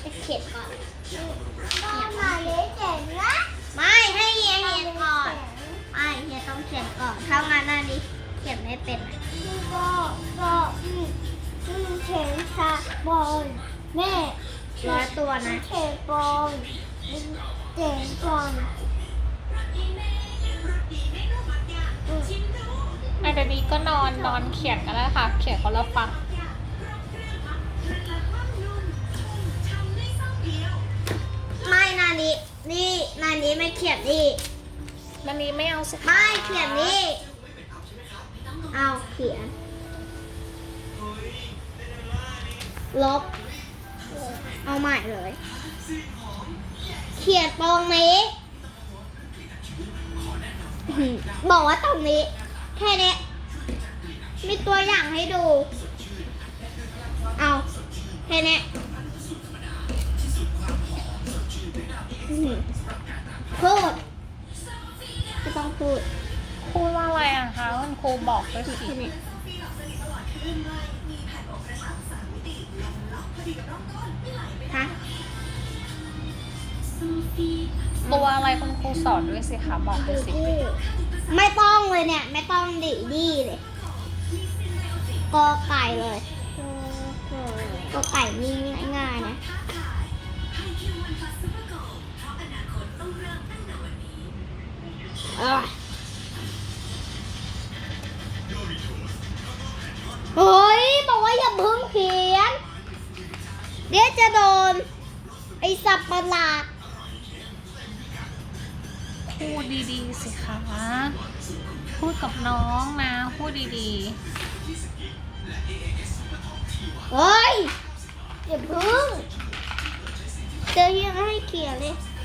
ไม่ให้เขียนก่อนก็มาเล็กเจ๋งนะไม่ให้เฮียเขียนก่อนไม่เฮียต้องเขียนก่อนถ้างั้นน่ะดิเขียนไม่เป็นก็ก็อืมอืมเข็มชาบอลแม่ร้อตัวนะเข็มบอลเจ๋งก่อนอืมอันนี้ก็นอนนอนเขียนกันแล้วค่ะ เขียนคนละฝั่ง ไม่เขียนนี่มันนี้ไม่เอาสิคะไม่เขียนนี่เอาเขียน ลบ เอาใหม่เลย เขียนตรงนี้อื้อหือบอกว่าตรงนี้ แค่นี้ มีตัวอย่างให้ดู เอาแค่นี้อื้อหือ พูดไม่ต้องพูดพูดว่าอะไรอะคะคุณครูบอกด้วยสิแค่นี้ฮะตัวอะไรคุณครูสอนด้วยสิคะบอกด้วยสิไม่ต้องเลยเนี่ย ไม่ต้องดิดีเลยกอไก่เลยกอไก่นี่ง่ายๆนะ เอ้ยเฮ้ย บอกว่าอย่าเพิ่งเขียน เดี๋ยวจะโดน ไอสับประหลาดพูดดีๆสิคะพูดกับน้องนะ พูดดีเฮ้ย อย่าเพึ่งเจอยังให้เขียนเลยๆ